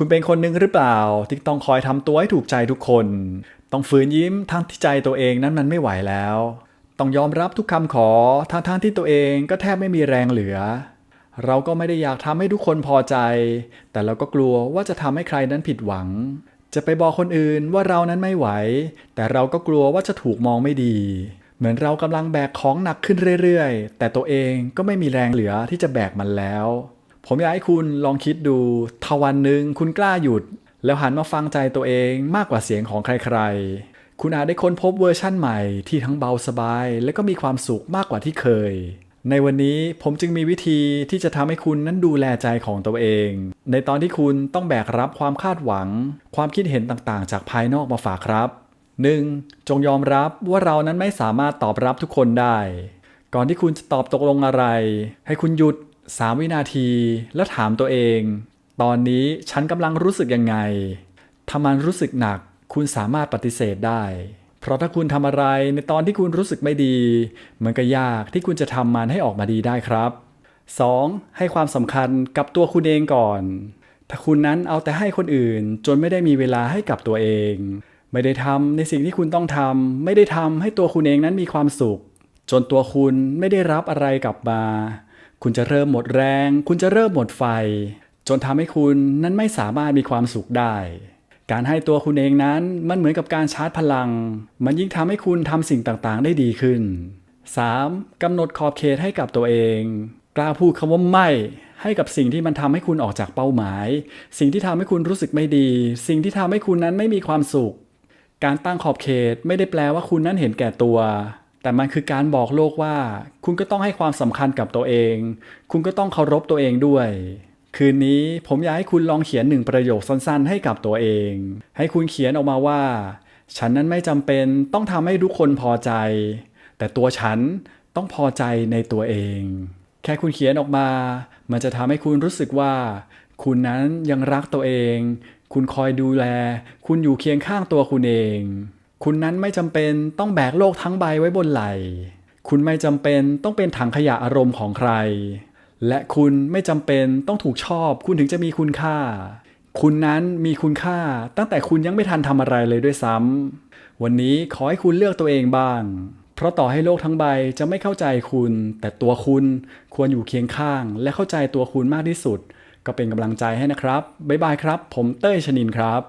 คุณเป็นคนหนึ่งหรือเปล่า ที่ต้องคอยทำตัวให้ถูกใจทุกคน ต้องฝืนยิ้มทั้งที่ใจตัวเองนั้นมันไม่ไหวแล้ว ต้องยอมรับทุกคำขอทั้งทงที่ตัวเองก็แทบไม่มีแรงเหลือ เราก็ไม่ได้อยากทำให้ทุกคนพอใจ แต่เราก็กลัวว่าจะทำให้ใครนั้นผิดหวัง จะไปบอกคนอื่นว่าเรานั้นไม่ไหว แต่เราก็กลัวว่าจะถูกมองไม่ดี เหมือนเรากำลังแบกของหนักขึ้นเรื่อยๆ แต่ตัวเองก็ไม่มีแรงเหลือที่จะแบกมันแล้ว ผมอยากให้คุณลองคิดดูถ้าวันหนึ่งคุณกล้าหยุด แล้วหันมาฟังใจตัวเองมากกว่าเสียงของใครๆ คุณอาจได้ค้นพบเวอร์ชั่นใหม่ที่ทั้งเบาสบาย และก็มีความสุขมากกว่าที่เคย ในวันนี้ผมจึงมีวิธีที่จะทำให้คุณนั้นดูแลใจของตัวเอง ในตอนที่คุณต้องแบกรับความคาดหวัง ความคิดเห็นต่างๆ จากภายนอกมาฝากครับ 1. จงยอมรับว่าเรานั้นไม่สามารถตอบรับทุกคนได้ ก่อนที่คุณจะตอบตกลงอะไร ให้คุณหยุด 3 วินาที แล้วถามตัวเอง ตอนนี้ฉันกำลังรู้สึกยังไงถ้ามันรู้สึกหนัก คุณสามารถปฏิเสธได้ เพราะถ้าคุณทำอะไรในตอนที่คุณรู้สึกไม่ดี มันก็ยากที่คุณจะทำมันให้ออกมาดีได้ครับ 2. ให้ความสำคัญกับตัวคุณเองก่อน ถ้าคุณนั้นเอาแต่ให้คนอื่น จนไม่ได้มีเวลาให้กับตัวเอง ไม่ได้ทำในสิ่งที่คุณต้องทำไม่ได้ทำให้ตัวคุณเองนั้นมีความสุข จนตัวคุณไม่ได้รับอะไรกลับมา คุณจะเริ่มหมดแรง คุณจะเริ่มหมดไฟ จนทำให้คุณนั้นไม่สามารถมีความสุขได้ การให้ตัวคุณเองนั้นมันเหมือนกับการชาร์จพลัง มันยิ่งทำให้คุณทำสิ่งต่างๆ ได้ดีขึ้น 3. กำหนดขอบเขตให้กับตัวเอง กล้าพูดคำว่าไม่ให้กับสิ่งที่มันทำให้คุณออกจากเป้าหมาย สิ่งที่ทำให้คุณรู้สึกไม่ดี สิ่งที่ทำให้คุณนั้นไม่มีความสุข การตั้งขอบเขตไม่ได้แปลว่าคุณนั้นเห็นแก่ตัว แต่มันคือการบอกโลกว่า คุณก็ต้องให้ความสำคัญกับตัวเอง คุณก็ต้องเคารพตัวเองด้วย คืนนี้ผมอยากให้คุณลองเขียนหนึ่งประโยคสั้นๆ ให้กับตัวเอง ให้คุณเขียนออกมาว่า ฉันนั้นไม่จำเป็นต้องทำให้ทุกคนพอใจ แต่ตัวฉันต้องพอใจในตัวเอง แค่คุณเขียนออกมา มันจะทำให้คุณรู้สึกว่า คุณนั้นยังรักตัวเอง คุณคอยดูแล คุณอยู่เคียงข้างตัวคุณเอง คุณนั้นไม่จำเป็นต้องแบกโลกทั้งใบไว้บนไหล่ คุณไม่จำเป็นต้องเป็นถังขยะอารมณ์ของใคร และคุณไม่จำเป็นต้องถูกชอบ คุณถึงจะมีคุณค่า คุณนั้นมีคุณค่าตั้งแต่คุณยังไม่ทันทำอะไรเลยด้วยซ้ำวันนี้ขอให้คุณเลือกตัวเองบ้าง เพราะต่อให้โลกทั้งใบจะไม่เข้าใจคุณ แต่ตัวคุณควรอยู่เคียงข้าง และเข้าใจตัวคุณมากที่สุด ก็เป็นกำลังใจให้นะครับ บ๊ายบายครับ ผมเต้ยชนินครับ